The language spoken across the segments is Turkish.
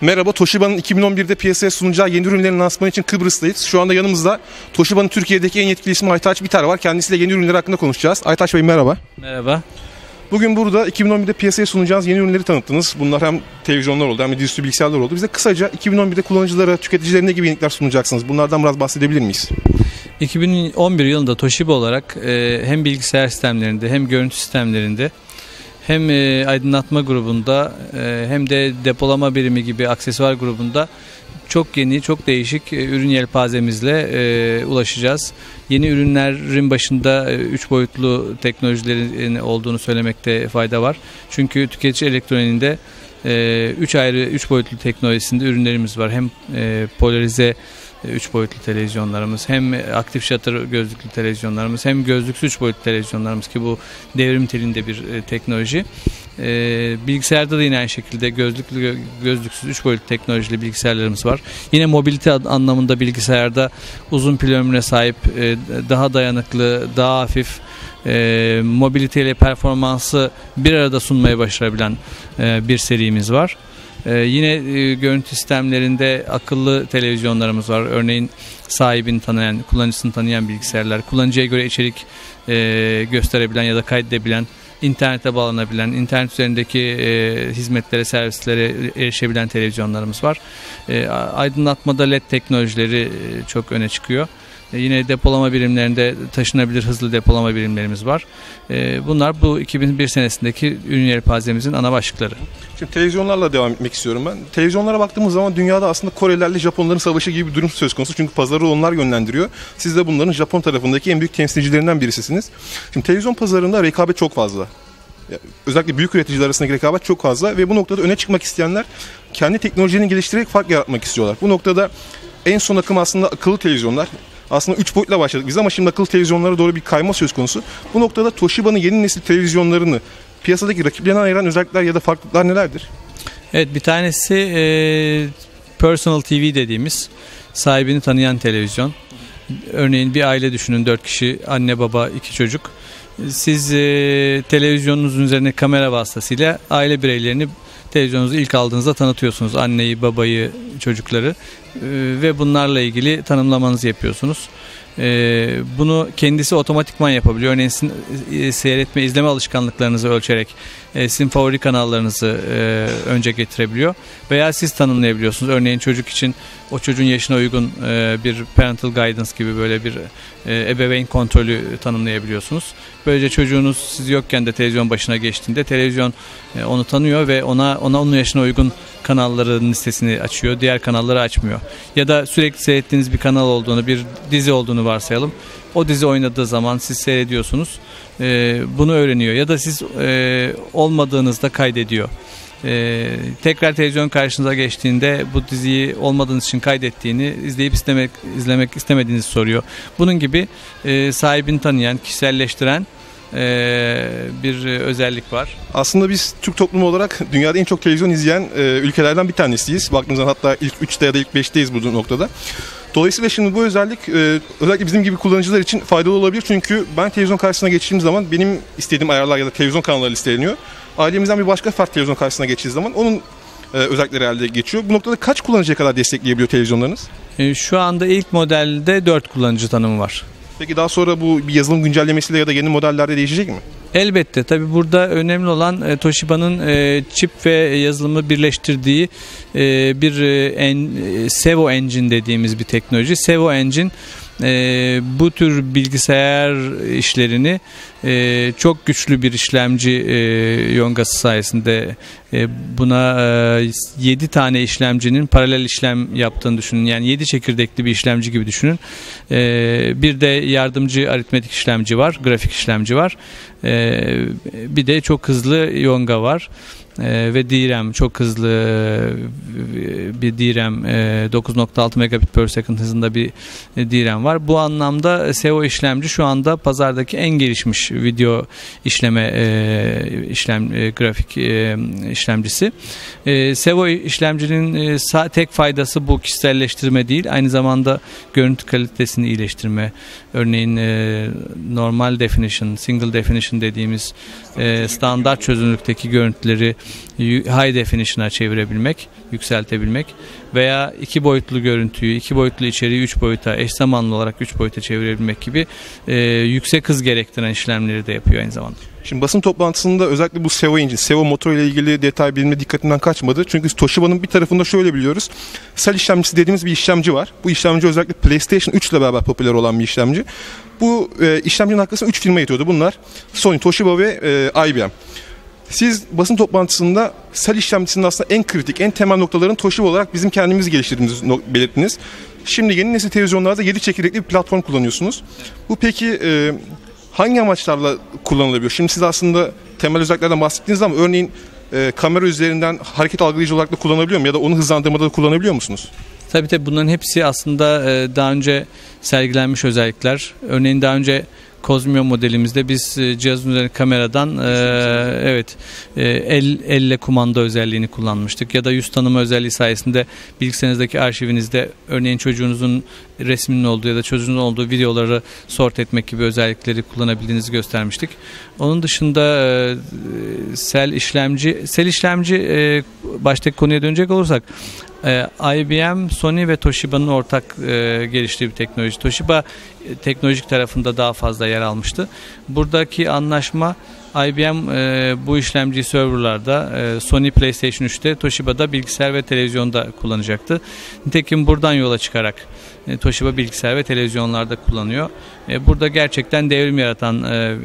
Merhaba, Toshiba'nın 2011'de piyasaya sunacağı yeni ürünlerin lansmanı için Kıbrıs'tayız. Şu anda yanımızda Toshiba'nın Türkiye'deki en yetkili ismi Aytaç Biter var. Kendisiyle yeni ürünler hakkında konuşacağız. Aytaç Bey merhaba. Merhaba. Bugün burada 2011'de piyasaya sunacağınız yeni ürünleri tanıttınız. Bunlar hem televizyonlar oldu hem de dizüstü bilgisayarlar oldu. Bize kısaca 2011'de kullanıcılara, tüketicilerine ne gibi yenilikler sunacaksınız? Bunlardan biraz bahsedebilir miyiz? 2011 yılında Toshiba olarak e, hem bilgisayar sistemlerinde hem görüntü sistemlerinde hem e, aydınlatma grubunda e, hem de depolama birimi gibi aksesuar grubunda çok yeni, çok değişik e, ürün yelpazemizle e, ulaşacağız. Yeni ürünlerin başında 3 boyutlu teknolojilerin olduğunu söylemekte fayda var. Çünkü tüketici elektroniğinde 3 ayrı 3 boyutlu teknolojisinde ürünlerimiz var. Hem e, polarize 3 boyutlu televizyonlarımız hem aktif shutter gözlüklü televizyonlarımız hem gözlüksüz 3 boyutlu televizyonlarımız ki bu devrim telinde bir e, teknoloji. E, bilgisayarda da yine aynı şekilde gözlüklü gözlüksüz 3 boyutlu teknolojili bilgisayarlarımız var. Yine mobilite anlamında bilgisayarda uzun pil ömrüne sahip, e, daha dayanıklı, daha hafif e, mobiliteyle performansı bir arada sunmaya başarabilen e, bir serimiz var. Ee, yine e, görüntü sistemlerinde akıllı televizyonlarımız var. Örneğin sahibini tanıyan, kullanıcısını tanıyan bilgisayarlar, kullanıcıya göre içerik e, gösterebilen ya da kaydedebilen, internete bağlanabilen, internet üzerindeki e, hizmetlere, servislere erişebilen televizyonlarımız var. E, aydınlatmada LED teknolojileri çok öne çıkıyor. E, yine depolama birimlerinde taşınabilir hızlı depolama birimlerimiz var. E, bunlar bu 2001 senesindeki ürün yelpazemizin ana başlıkları. Şimdi televizyonlarla devam etmek istiyorum ben. Televizyonlara baktığımız zaman dünyada aslında Korelilerle Japonların savaşı gibi bir durum söz konusu. Çünkü pazarı onlar yönlendiriyor. Siz de bunların Japon tarafındaki en büyük temsilcilerinden birisisiniz. Şimdi televizyon pazarında rekabet çok fazla. Özellikle büyük üreticiler arasındaki rekabet çok fazla ve bu noktada öne çıkmak isteyenler kendi teknolojilerini geliştirerek fark yaratmak istiyorlar. Bu noktada en son akım aslında akıllı televizyonlar aslında 3 boyutla başladık biz ama şimdi akıllı televizyonlara doğru bir kayma söz konusu. Bu noktada Toshiba'nın yeni nesil televizyonlarını piyasadaki rakiplerinden ayıran özellikler ya da farklılıklar nelerdir? Evet bir tanesi e, personal TV dediğimiz sahibini tanıyan televizyon. Örneğin bir aile düşünün 4 kişi anne baba iki çocuk. Siz e, televizyonunuzun üzerine kamera vasıtasıyla aile bireylerini televizyonunuzu ilk aldığınızda tanıtıyorsunuz. Anneyi, babayı, çocukları ve bunlarla ilgili tanımlamanızı yapıyorsunuz. E, bunu kendisi otomatikman yapabiliyor. Örneğin sizin e, seyretme, izleme alışkanlıklarınızı ölçerek e, sizin favori kanallarınızı e, önce getirebiliyor. Veya siz tanımlayabiliyorsunuz. Örneğin çocuk için o çocuğun yaşına uygun e, bir parental guidance gibi böyle bir ebeveyn kontrolü tanımlayabiliyorsunuz. Böylece çocuğunuz siz yokken de televizyon başına geçtiğinde televizyon onu tanıyor ve ona ona onun yaşına uygun kanalların listesini açıyor. Diğer kanalları açmıyor. Ya da sürekli seyrettiğiniz bir kanal olduğunu, bir dizi olduğunu varsayalım. O dizi oynadığı zaman siz seyrediyorsunuz. E, bunu öğreniyor. Ya da siz e, olmadığınızda kaydediyor. Ee, tekrar televizyon karşınıza geçtiğinde bu diziyi olmadığınız için kaydettiğini izleyip istemek izlemek istemediğinizi soruyor. Bunun gibi e, sahibini tanıyan, kişiselleştiren e, bir özellik var. Aslında biz Türk toplumu olarak dünyada en çok televizyon izleyen e, ülkelerden bir tanesiyiz. Baktığınız zaman hatta ilk 3'te ya da ilk 5'teyiz bu noktada. Dolayısıyla şimdi bu özellik e, özellikle bizim gibi kullanıcılar için faydalı olabilir. Çünkü ben televizyon karşısına geçtiğim zaman benim istediğim ayarlar ya da televizyon kanalları listeleniyor. Ailemizden bir başka farklı televizyon karşısına geçtiği zaman onun e, özellikleri elde geçiyor. Bu noktada kaç kullanıcıya kadar destekleyebiliyor televizyonlarınız? E, şu anda ilk modelde 4 kullanıcı tanımı var. Peki daha sonra bu bir yazılım güncellemesiyle ya da yeni modellerde değişecek mi? Elbette tabi burada önemli olan e, Toshiba'nın e, çip ve yazılımı birleştirdiği e, bir Sevo Engine dediğimiz bir teknoloji. Sevo Engine e, bu tür bilgisayar işlerini e, çok güçlü bir işlemci e, yongası sayesinde e, buna e, 7 tane işlemcinin paralel işlem yaptığını düşünün. Yani 7 çekirdekli bir işlemci gibi düşünün. E, bir de yardımcı aritmetik işlemci var, grafik işlemci var. E, bir de çok hızlı yonga var e, ve DRAM çok hızlı e, bir DRAM e, 9.6 megabit per second hızında bir e, DRAM var. Bu anlamda SEO işlemci şu anda pazardaki en gelişmiş video işleme e, işlem e, grafik e, işlemcisi. E, SEO işlemcinin e, tek faydası bu kişiselleştirme değil. Aynı zamanda görüntü kalitesini iyileştirme. Örneğin e, normal definition, single definition definition dediğimiz e, standart çözünürlükteki görüntüleri high definition'a çevirebilmek, yükseltebilmek veya iki boyutlu görüntüyü, iki boyutlu içeriği üç boyuta, eş zamanlı olarak üç boyuta çevirebilmek gibi e, yüksek hız gerektiren işlemleri de yapıyor aynı zamanda. Şimdi basın toplantısında özellikle bu Sevo engine, Sevo motoru ile ilgili detay bilme dikkatimden kaçmadı. Çünkü Toshiba'nın bir tarafında şöyle biliyoruz. Cell işlemcisi dediğimiz bir işlemci var. Bu işlemci özellikle PlayStation 3 ile beraber popüler olan bir işlemci. Bu e, işlemcinin arkasında 3 firma yatıyordu. Bunlar Sony, Toshiba ve e, IBM. Siz basın toplantısında Cell işlemcisinin aslında en kritik, en temel noktaların Toshiba olarak bizim kendimizi geliştirdiğimizi belirttiniz. Şimdi yeni nesil televizyonlarda 7 çekirdekli bir platform kullanıyorsunuz. Bu peki e, hangi amaçlarla kullanılabiliyor? Şimdi siz aslında temel özelliklerden bahsettiniz ama örneğin e, kamera üzerinden hareket algılayıcı olarak da kullanabiliyor mu? Ya da onu hızlandırmada da kullanabiliyor musunuz? Tabii tabii bunların hepsi aslında e, daha önce sergilenmiş özellikler. Örneğin daha önce Cosmio modelimizde biz e, cihazın üzerinde kameradan e, evet e, el elle kumanda özelliğini kullanmıştık. Ya da yüz tanıma özelliği sayesinde bilgisayarınızdaki arşivinizde örneğin çocuğunuzun resminin olduğu ya da çocuğunuzun olduğu videoları sort etmek gibi özellikleri kullanabildiğinizi göstermiştik. Onun dışında e, sel işlemci sel işlemci e, baştaki konuya dönecek olursak e, IBM, Sony ve Toshiba'nın ortak e, geliştiği bir teknoloji. Toshiba e, teknolojik tarafında daha fazla yer almıştı. Buradaki anlaşma IBM e, bu işlemciyi serverlarda, e, Sony PlayStation 3'te, Toshiba'da bilgisayar ve televizyonda kullanacaktı. Nitekim buradan yola çıkarak e, Toshiba bilgisayar ve televizyonlarda kullanıyor. E, burada gerçekten devrim yaratan e,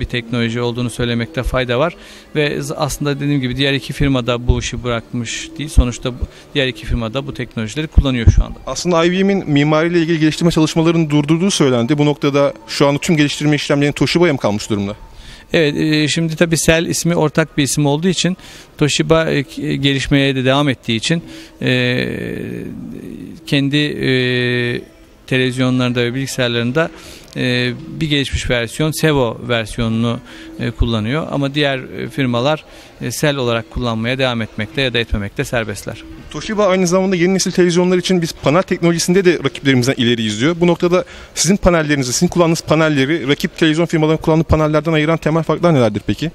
bir teknoloji olduğunu söylemekte fayda var. Ve aslında dediğim gibi diğer iki firma da bu işi bırakmış değil. Sonuçta diğer iki firma da bu teknolojileri kullanıyor şu anda. Aslında IBM'in mimariyle ilgili geliştirme çalışmalarını durdurduğu söylendi. Bu noktada şu anda tüm geliştirme işlemlerinin Toshiba'ya mı kalmış durumda? Evet e, şimdi tabii Sel ismi ortak bir isim olduğu için Toshiba e, gelişmeye de devam ettiği için e, kendi televizyonlarında ve bilgisayarlarında e, bir gelişmiş versiyon Sevo versiyonunu e, kullanıyor. Ama diğer e, firmalar e, Sel olarak kullanmaya devam etmekte ya da etmemekte serbestler. Toshiba aynı zamanda yeni nesil televizyonlar için biz panel teknolojisinde de rakiplerimizden ileri izliyor. Bu noktada sizin panellerinizi, sizin kullandığınız panelleri rakip televizyon firmalarının kullandığı panellerden ayıran temel farklar nelerdir peki?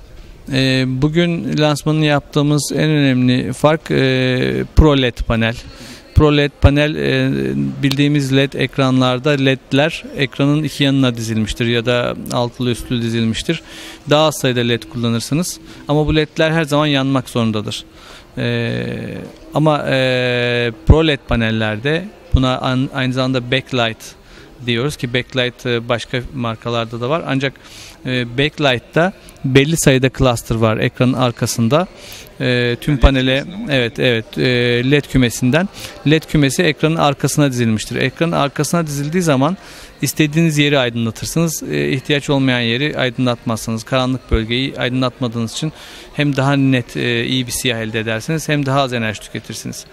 Bugün lansmanını yaptığımız en önemli fark ProLED panel. Pro LED panel e, bildiğimiz LED ekranlarda LED'ler ekranın iki yanına dizilmiştir ya da altılı üstlü dizilmiştir. Daha az sayıda LED kullanırsınız ama bu LED'ler her zaman yanmak zorundadır. E, ama e, Pro LED panellerde buna an, aynı zamanda backlight diyoruz ki backlight e, başka markalarda da var ancak e, backlight'ta belli sayıda cluster var ekranın arkasında e, tüm panele evet evet led kümesinden led kümesi ekranın arkasına dizilmiştir. Ekranın arkasına dizildiği zaman istediğiniz yeri aydınlatırsınız. İhtiyaç olmayan yeri aydınlatmazsınız. Karanlık bölgeyi aydınlatmadığınız için hem daha net iyi bir siyah elde edersiniz hem daha az enerji tüketirsiniz.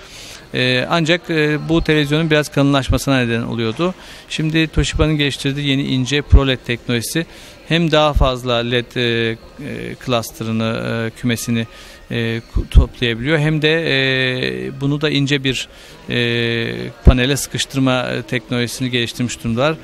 E, ancak e, bu televizyonun biraz kalınlaşmasına neden oluyordu. Şimdi Toshiba'nın geliştirdiği yeni ince ProLED teknolojisi hem daha fazla LED e, e, e, kümesini toplayabiliyor hem de bunu da ince bir panele sıkıştırma teknolojisini geliştirmiş durumdalar.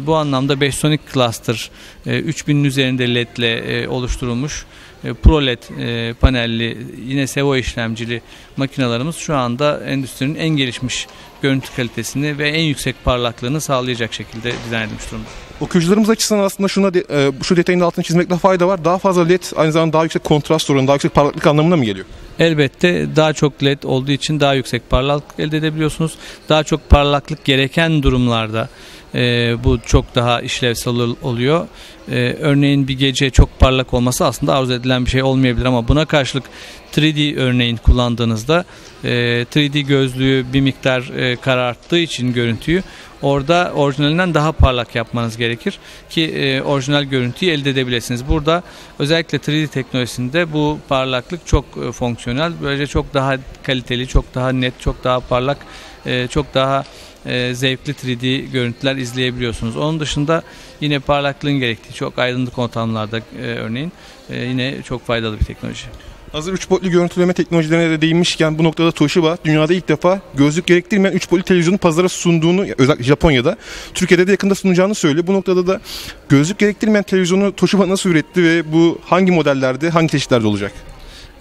Bu anlamda 5 Sonic Cluster e, 3000'in üzerinde LED ile oluşturulmuş ProLED e, panelli yine Sevo işlemcili makinalarımız şu anda endüstrinin en gelişmiş görüntü kalitesini ve en yüksek parlaklığını sağlayacak şekilde dizayn edilmiş durumda. Okuyucularımız açısından aslında şuna de, e, şu detayın altını çizmekte fayda var. Daha fazla led aynı zamanda daha yüksek kontrast oranı, daha yüksek parlaklık anlamına mı geliyor? Elbette daha çok led olduğu için daha yüksek parlaklık elde edebiliyorsunuz. Daha çok parlaklık gereken durumlarda e, bu çok daha işlevsel oluyor. E, örneğin bir gece çok parlak olması aslında arzu edilen bir şey olmayabilir ama buna karşılık 3D örneğin kullandığınızda e, 3D gözlüğü bir miktar e, kararttığı için görüntüyü orada orijinalinden daha parlak yapmanız gerekir ki e, orijinal görüntüyü elde edebilirsiniz. Burada özellikle 3D teknolojisinde bu parlaklık çok e, fonksiyonel. Böylece çok daha kaliteli, çok daha net, çok daha parlak, e, çok daha e, zevkli 3D görüntüler izleyebiliyorsunuz. Onun dışında yine parlaklığın gerektiği çok aydınlık ortamlarda e, örneğin e, yine çok faydalı bir teknoloji. Hazır 3 boyutlu görüntüleme teknolojilerine de değinmişken bu noktada Toshiba dünyada ilk defa gözlük gerektirmeyen 3 boyutlu televizyonu pazara sunduğunu özellikle Japonya'da Türkiye'de de yakında sunacağını söylüyor. Bu noktada da gözlük gerektirmeyen televizyonu Toshiba nasıl üretti ve bu hangi modellerde hangi çeşitlerde olacak?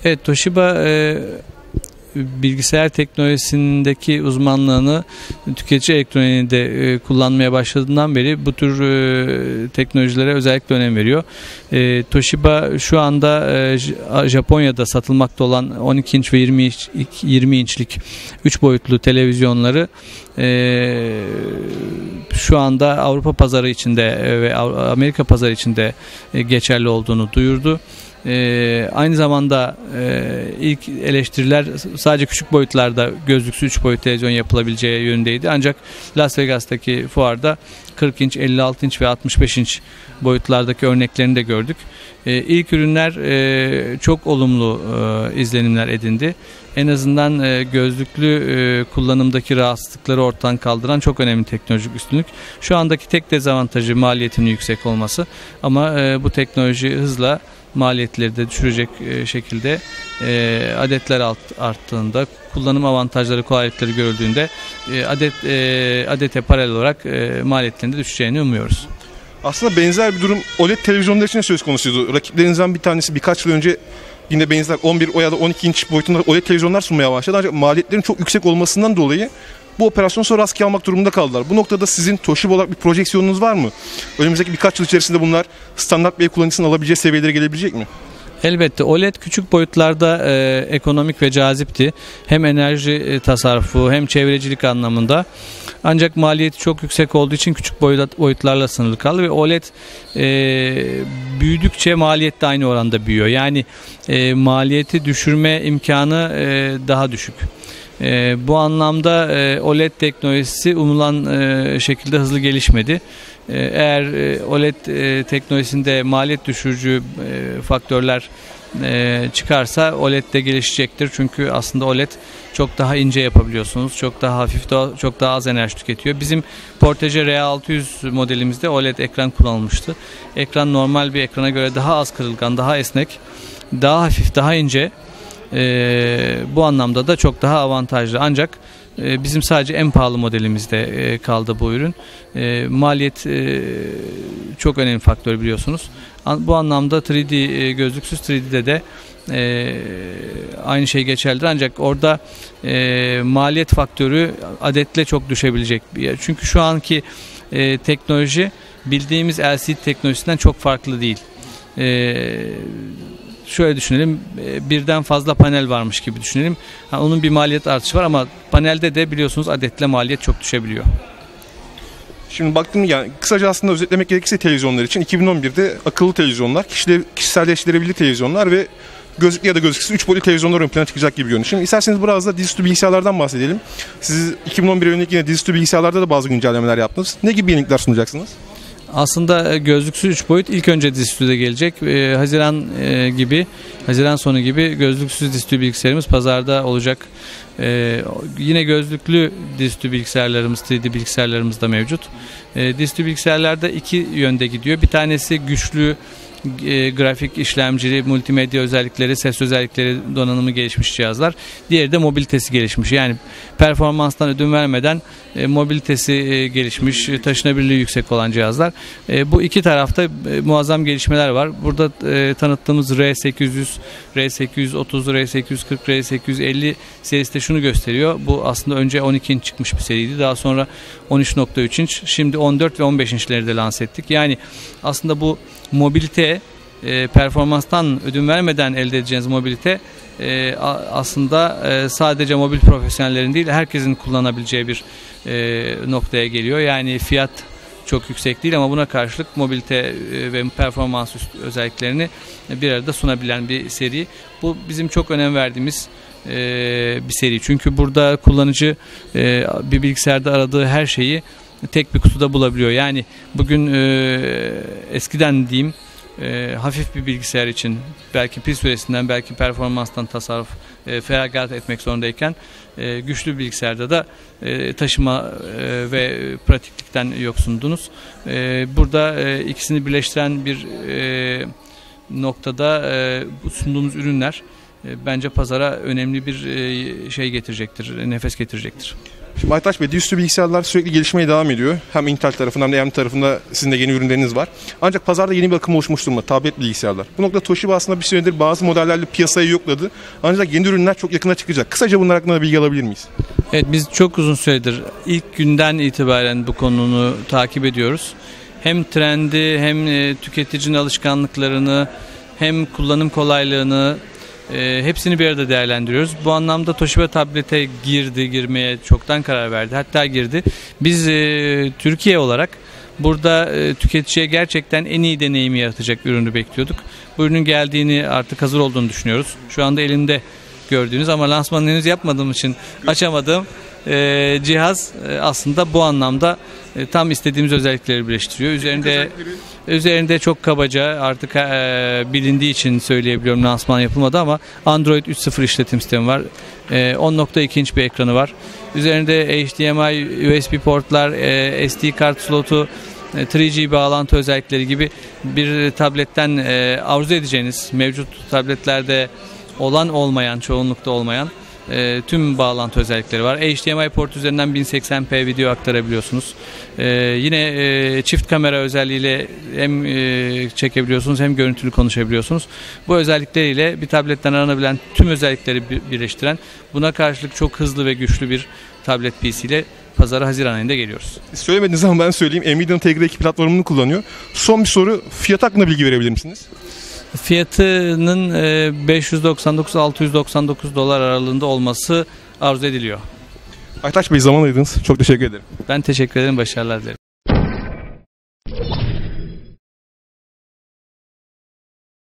Evet Toshiba e, bilgisayar teknolojisindeki uzmanlığını tüketici elektroniğinde e, kullanmaya başladığından beri bu tür e, teknolojilere özellikle önem veriyor. E, Toshiba şu anda Japonya'da satılmakta olan 12 inç ve 20 inç, 20 inçlik 3 boyutlu televizyonları şu anda Avrupa pazarı içinde ve Amerika pazarı içinde geçerli olduğunu duyurdu. Ee, aynı zamanda e, ilk eleştiriler sadece küçük boyutlarda gözlüksüz 3 boyut televizyon yapılabileceği yönündeydi. Ancak Las Vegas'taki fuarda 40 inç, 56 inç ve 65 inç boyutlardaki örneklerini de gördük. Ee, ilk ürünler e, çok olumlu e, izlenimler edindi. En azından e, gözlüklü e, kullanımdaki rahatsızlıkları ortadan kaldıran çok önemli teknolojik üstünlük. Şu andaki tek dezavantajı maliyetinin yüksek olması ama e, bu teknoloji hızla maliyetleri de düşürecek e, şekilde e, adetler alt, arttığında kullanım avantajları kolaylıkları görüldüğünde e, adet adete paralel olarak e, maliyetlerin de düşeceğini umuyoruz. Aslında benzer bir durum OLED televizyonlar için de söz konusuydu. Rakiplerinizden bir tanesi birkaç yıl önce yine benzer 11 o ya da 12 inç boyutunda OLED televizyonlar sunmaya başladı. Ancak maliyetlerin çok yüksek olmasından dolayı bu operasyon sonra askıya almak durumunda kaldılar. Bu noktada sizin Toshiba olarak bir projeksiyonunuz var mı? Önümüzdeki birkaç yıl içerisinde bunlar standart bir kullanıcısının alabileceği seviyelere gelebilecek mi? Elbette OLED küçük boyutlarda e, ekonomik ve cazipti. Hem enerji e, tasarrufu hem çevrecilik anlamında. Ancak maliyeti çok yüksek olduğu için küçük boyut, boyutlarla sınırlı kaldı ve OLED e, büyüdükçe maliyet de aynı oranda büyüyor. Yani e, maliyeti düşürme imkanı e, daha düşük. E, bu anlamda e, OLED teknolojisi umulan e, şekilde hızlı gelişmedi. E, Eğer e, OLED e, teknolojisinde maliyet düşürücü e, faktörler e, çıkarsa OLED de gelişecektir. Çünkü aslında OLED çok daha ince yapabiliyorsunuz. Çok daha hafif, daha- çok daha az enerji tüketiyor. Bizim Portage R600 modelimizde OLED ekran kullanılmıştı. Ekran normal bir ekrana göre daha az kırılgan, daha esnek, daha hafif, daha ince. E, bu anlamda da çok daha avantajlı. Ancak e, bizim sadece en pahalı modelimizde e, kaldı bu ürün. E, maliyet e, çok önemli faktör biliyorsunuz. An- Bu anlamda 3D e, gözlüksüz 3D'de de e, aynı şey geçerlidir. Ancak orada e, maliyet faktörü adetle çok düşebilecek. Çünkü şu anki e, teknoloji bildiğimiz LCD teknolojisinden çok farklı değil. E, şöyle düşünelim e, birden fazla panel varmış gibi düşünelim. Ha, onun bir maliyet artışı var ama panelde de biliyorsunuz adetle maliyet çok düşebiliyor. Şimdi baktım yani kısaca aslında özetlemek gerekirse televizyonlar için 2011'de akıllı televizyonlar, kişiler, kişiselleştirebilir televizyonlar ve gözlüklü ya da gözlüksüz 3 boyutlu televizyonlar ön plana çıkacak gibi görünüyor. Şimdi isterseniz biraz da dizüstü bilgisayarlardan bahsedelim. Siz 2011 yönelik yine dizüstü bilgisayarlarda da bazı güncellemeler yaptınız. Ne gibi yenilikler sunacaksınız? Aslında e, gözlüksüz 3 boyut ilk önce dizüstüde gelecek. E, Haziran e, gibi, Haziran sonu gibi gözlüksüz dizüstü bilgisayarımız pazarda olacak. E, yine gözlüklü dizüstü bilgisayarlarımız, 3D bilgisayarlarımız da mevcut. E, dizüstü bilgisayarlarda iki yönde gidiyor. Bir tanesi güçlü e, grafik işlemcili, multimedya özellikleri, ses özellikleri donanımı gelişmiş cihazlar. Diğeri de mobilitesi gelişmiş. Yani performanstan ödün vermeden e, mobilitesi e, gelişmiş, taşınabilirliği yüksek olan cihazlar. Bu iki tarafta muazzam gelişmeler var. Burada tanıttığımız R800, R830, R840, R850 serisi de şunu gösteriyor. Bu aslında önce 12 inç çıkmış bir seriydi. Daha sonra 13.3 inç. Şimdi 14 ve 15 inçleri de lanse ettik. Yani aslında bu mobilite e, performanstan ödün vermeden elde edeceğiniz mobilite e, aslında e, sadece mobil profesyonellerin değil herkesin kullanabileceği bir e, noktaya geliyor. Yani fiyat çok yüksek değil ama buna karşılık mobilite e, ve performans özelliklerini bir arada sunabilen bir seri. Bu bizim çok önem verdiğimiz e, bir seri. Çünkü burada kullanıcı e, bir bilgisayarda aradığı her şeyi tek bir kutuda bulabiliyor. Yani bugün e, eskiden diyeyim e, hafif bir bilgisayar için belki pil süresinden belki performanstan tasarruf e, feragat etmek zorundayken e, güçlü bilgisayarda da e, taşıma e, ve pratiklikten yoksundunuz. E, burada e, ikisini birleştiren bir e, noktada e, sunduğumuz ürünler bence pazara önemli bir e, şey getirecektir, nefes getirecektir. Şimdi Aytaç Bey, dizüstü bilgisayarlar sürekli gelişmeye devam ediyor. Hem Intel tarafından hem de AMD tarafında sizin de yeni ürünleriniz var. Ancak pazarda yeni bir akım oluşmuş durumda, tablet bilgisayarlar. Bu noktada Toshiba aslında bir süredir bazı modellerle piyasayı yokladı. Ancak yeni ürünler çok yakına çıkacak. Kısaca bunlar hakkında bilgi alabilir miyiz? Evet biz çok uzun süredir ilk günden itibaren bu konunu takip ediyoruz. Hem trendi hem e, tüketicinin alışkanlıklarını hem kullanım kolaylığını e, hepsini bir arada değerlendiriyoruz. Bu anlamda Toshiba tablete girdi, girmeye çoktan karar verdi. Hatta girdi. Biz e, Türkiye olarak burada e, tüketiciye gerçekten en iyi deneyimi yaratacak ürünü bekliyorduk. Bu ürünün geldiğini artık hazır olduğunu düşünüyoruz. Şu anda elimde gördüğünüz ama lansmanını henüz yapmadığım için açamadığım e, cihaz e, aslında bu anlamda e, tam istediğimiz özellikleri birleştiriyor. Üzerinde üzerinde çok kabaca artık e, bilindiği için söyleyebiliyorum lansman yapılmadı ama Android 3.0 işletim sistemi var. E, 10.2 inç bir ekranı var. Üzerinde HDMI, USB portlar, e, SD kart slotu, e, 3G bağlantı özellikleri gibi bir tabletten e, arzu edeceğiniz mevcut tabletlerde olan olmayan, çoğunlukta olmayan e, tüm bağlantı özellikleri var. HDMI port üzerinden 1080p video aktarabiliyorsunuz. E, yine e, çift kamera özelliğiyle hem e, çekebiliyorsunuz hem görüntülü konuşabiliyorsunuz. Bu özellikleriyle bir tabletten aranabilen tüm özellikleri bir- birleştiren buna karşılık çok hızlı ve güçlü bir tablet PC ile pazara Haziran ayında geliyoruz. Siz söylemediniz ama ben söyleyeyim. Nvidia'nın TGR2 platformunu kullanıyor. Son bir soru. Fiyat hakkında bilgi verebilir misiniz? Fiyatının e, 599-699 dolar aralığında olması arzu ediliyor. Aytaç Bey zaman ayırdınız. Çok teşekkür ederim. Ben teşekkür ederim, başarılar dilerim.